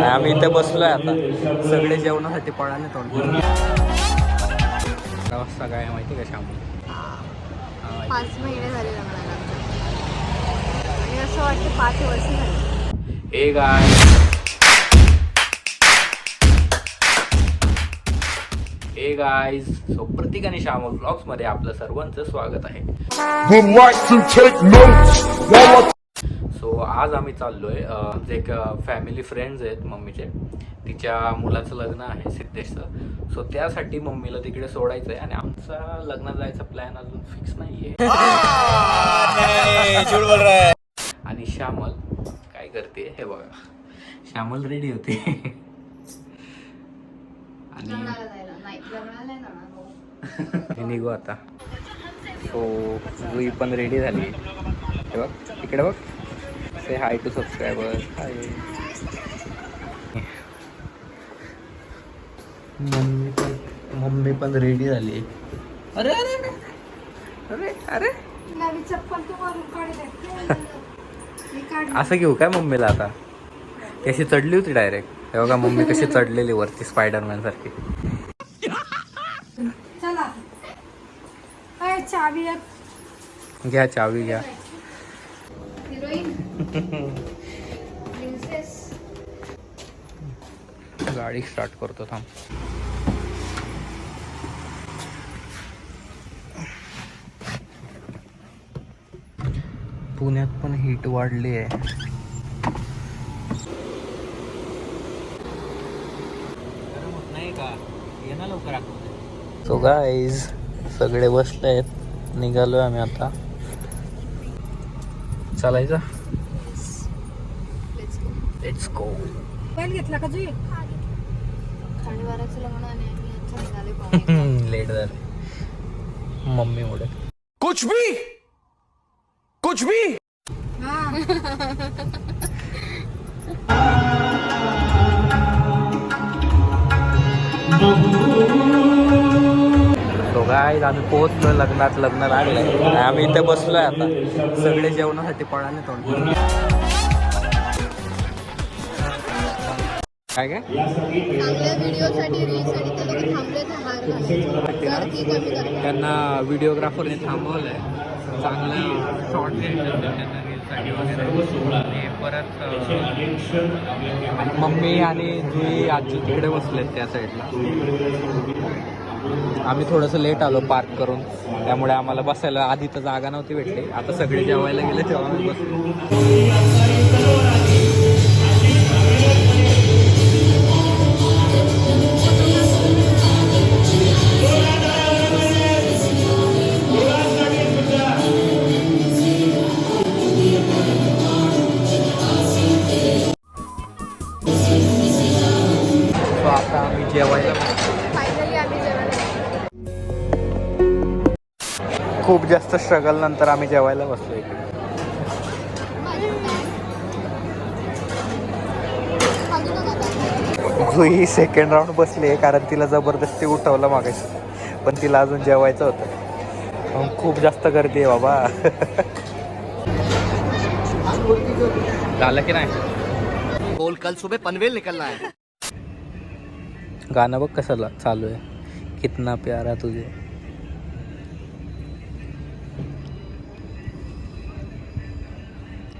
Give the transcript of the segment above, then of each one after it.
आम्ही इथे बसलोय आता. सगळे जेवणासाठी पळाले तोंड. वाजता काय माहिती का शाम पाच महिने झाले. आणि असं वाटतं पाच वर्ष झाली. हे गाय हे गाईज सो प्रतीक आणि श्यामल ब्लॉग्समध्ये आपलं सर्वांचं स्वागत आहे. आज आम्ही चाललोय अं, आमचे एक फॅमिली फ्रेंड्स आहेत मम्मीचे. तिच्या मुलाचं लग्न आहे सिद्धेशचं. सो त्यासाठी मम्मीला तिकडे सोडायचं आहे आणि आमचा लग्नात जायचा प्लॅन अजून फिक्स नाहीये. आणि श्यामल काय करते हे बघा. श्यामल रेडी होते. आणि नाही नाही निघू आता. सो जुई पण रेडी झाली. हे बघ इकडे बघ. Say hi to subscriber hi mummy पण मम्मी पण रेडी झाली. अरे अरे अरे अरे अरे. नवी चप्पल तू मारून काढली मी काढली. असं घेऊ काय मम्मीला आता? कशी चढली होती डायरेक्ट हे बघा मम्मी कशी चढलेली वरती स्पायडरमॅन सारखी. चला. चावी घ्या चावी घ्या. गाडी स्टार्ट करतो थांब. पुण्यात पण हीट वाढली आहे. सो गाईज सगळे बसले आहेत निघालोय आम्ही आता. चालायचं? लेट्स गो मोबाईल घेतला का जुई? लेट झालं मम्मी मुळे कुछ भी! कुछ भी! तो काय आम्ही पोहोचलो लग्नात. लग्न लागलंय. आणि आम्ही इथे बसलोय आता. सगळे जेवणासाठी पळाले तोंड. काय काय? चांगल्या व्हिडिओसाठी रीलसाठी ते लोक थांबले तर हार घालायचे. गर्दी कमी करतात. त्यांना व्हिडिओग्राफरने थांबवलंय. चांगलं शॉर्ट त्यांना रीलसाठी वगैरे. आणि परत मम्मी आणि जुई आजी तिकडे बसलेत त्या साईडला. आम्ही थोडंसं लेट आलो पार्क करून. त्यामुळे आम्हाला बसायला आधी तर जागा नव्हती भेटली. आता सगळे जेवायला गेले तेव्हा आम्ही बसलो. खूप जास्त स्ट्रगल नंतर आम्ही जेवायला बसलो इकडे. जुई सेकंड राऊंड बसली कारण तिला जबरदस्ती उठवलं मागायचं पण तिला अजून जेवायचं होतं. मग खूप जास्त गर्दी आहे बाबा. झालं की नाही? बोल कल सुबह पनवेल निकलना है। गाणं बघ कसं चालू आहे. कितना प्यारा तुझे.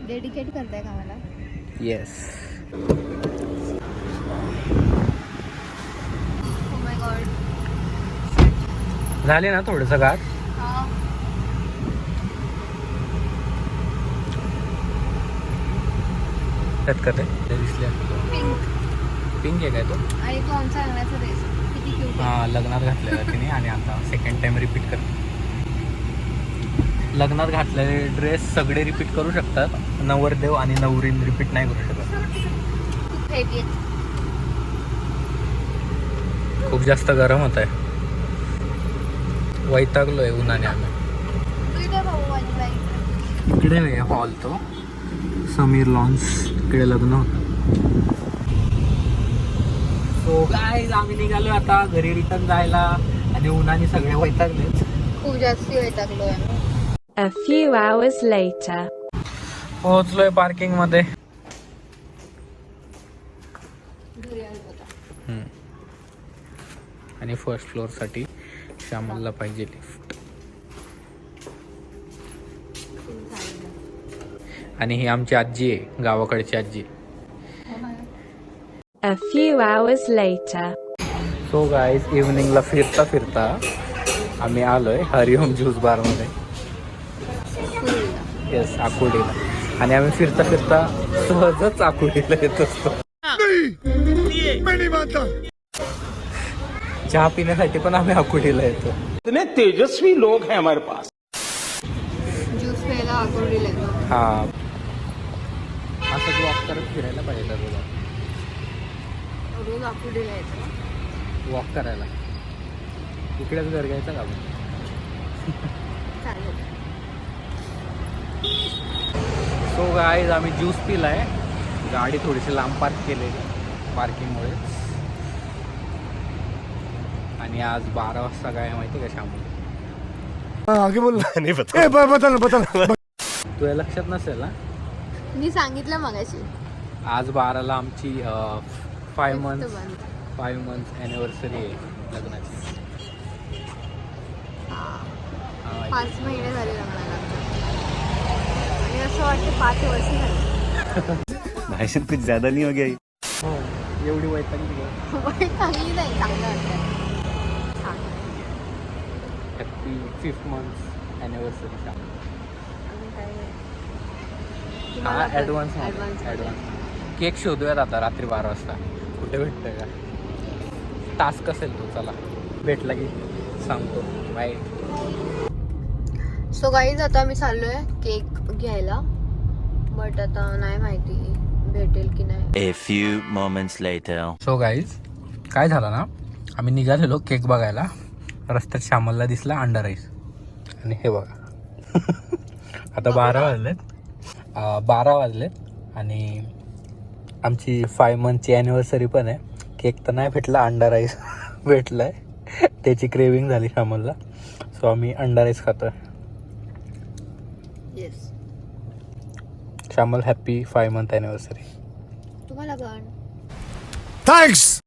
डेडिकेट करताय का मला? येस गॉड झाले ना थोडंसं गाठ त्यात का ते ते दिसले. पिंक पिंक आहे काय तो? आणि तो आमच्या अंगणाचा ड्रेस किती क्यूट आहे. हा लग्नात घातलेला तिने आणि आता सेकंड टाइम रिपीट करते. लग्नात घातलेले ड्रेस सगळे रिपीट करू शकतात. नवरदेव आणि नवरीन रिपीट नाही करू शकत. खूप जास्त गरम होत आहे. वैतागलोय उन्हाने आम्ही. इकडे आहे हॉल तो. समीर लॉन्स इकडे लग्न होतं. सो काय आम्ही निघालो आता. घरी रिटर्न जायला. आणि उन्हाने सगळे वैतागले खूप जास्त वैतागलोय आहे A few hours later. पोहोचलोय पार्किंगमध्ये. आणि फर्स्ट फ्लोअरसाठी श्यामलला पाहिजे लिफ्ट आणि ही आमची आजी आहे गावाकडची आजी A few hours later. So guys इव्हनिंगला फिरता फिरता आम्ही आलोय हरिओम ज्यूस बारमध्ये येस आकुर्डीला. आणि आम्ही फिरता फिरता सहजच आकुर्डीला येत असतो. चहा पिण्यासाठी पण आम्ही आकुर्डीला येतो. इतने तेजस्वी लोग हैं हमारे पास। ज्यूस प्यायला आकुर्डीला येतो. हा. असं वॉक करत फिरायला पाहिजे दररोज रोज आकुर्डीला येतो. वॉक करायला. इकडेच घर घ्यायचं का आपण? चालेल. सो गाईज आम्ही ज्यूस पिलाय. गाडी थोडीशी लांब पार्क केलेली पार्किंगमुळे आणि आज बारा वाजता काय आहे माहिती का तुझ्या लक्षात नसेल ना? मी सांगितलं मगाशी. आज बाराला आमची five month. Five month anniversary आहे लग्नाची. पाच महिने झाले लग्नाला. असं वाटतं पाच वर्ष झाली. भाई साहब कुछ ज्यादा नहीं हो गया? हो एवढी पण चांगली नाही चांगलं वाटतं. Happy fifth month. हा पण ॲडव्हान्स. ॲडव्हान्स केक शोधूयात आता रात्री बारा वाजता. कुठे भेटतोय का? टास्क असेल तो चला. भेटला की सांगतो. बाय सो गाईज आता आम्ही चाललोय केक घ्यायला. बट आता नाही माहिती भेटेल की नाही. A few moments later. So guys काय झालं ना आम्ही निघालेलो केक बघायला. रस्त्यात श्यामलला दिसला अंडा राईस आणि हे बघा. आता बारा वाजलेत. अं, बारा वाजलेत आणि आमची फाय मंथची ॲनिव्हर्सरी पण आहे. केक तर नाही भेटला अंडा राईस भेटलाय. त्याची क्रेविंग झाली श्यामलला. सो आम्ही अंडा राईस खातोय. Yes Shyamal happy five month तुम्हाला पण थैंक्स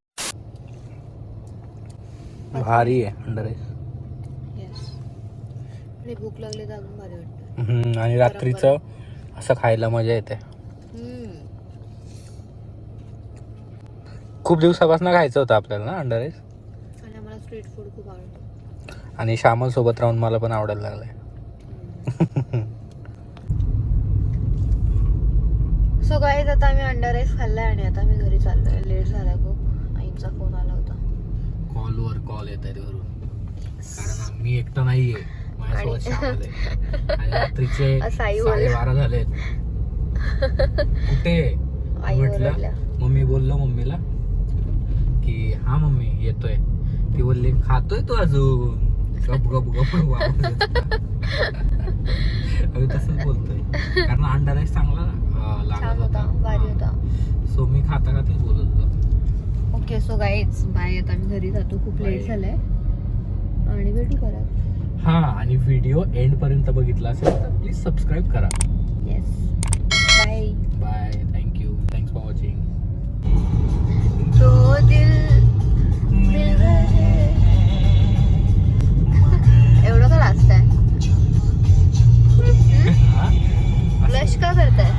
भारी आहे अंडा राईस येस आणि भूक लागली तर अजून भारी वाटतं. आणि रात्रीचं असं खायला मजा येते. हम्म. खूप दिवसापासून खायचं होतं आपल्याला ना अंडा राईस आणि आम्हाला स्ट्रीट फूड खूप आवडतं. आणि श्यामल सोबत राहून मला पण आवडायला लागलंय. सो गाईज आता आम्ही अंडा राईस खाल्लाय आणि आता आम्ही घरी चाललोय. लेट झाला खूप. आईचा फोन आला होता. कॉलवर कॉल येत आहेत घरून. कारण मी एकटा नाहीये. माझ्यासोबत श्यामल आहे. आणि रात्रीचे असं आई बोलली. साडेबारा झालेत. कुठे? आई म्हटलं ओरडल्या. मम्मी बोललो मम्मीला की हा मम्मी येतोय. ती बोलली खातोय तू अजून? गप गप गप वाजत होता. अगं तसंच बोलतोय. कारण अंडा राईस चांगला अं, छान होता भारी होता. सो मी खाता खातीच बोलत होतो. ओके सो गाईज बाय आता मी घरी जातो. खूप लेट झालाय. आणि भेटू करा हा आणि व्हिडिओ एंड पर्यंत बघितला असेल तर प्लीज सबस्क्राईब करा. Yes bye bye thank you thanks for watching तो दिल एवढं का लास्ट आहे? ब्लश का करताय?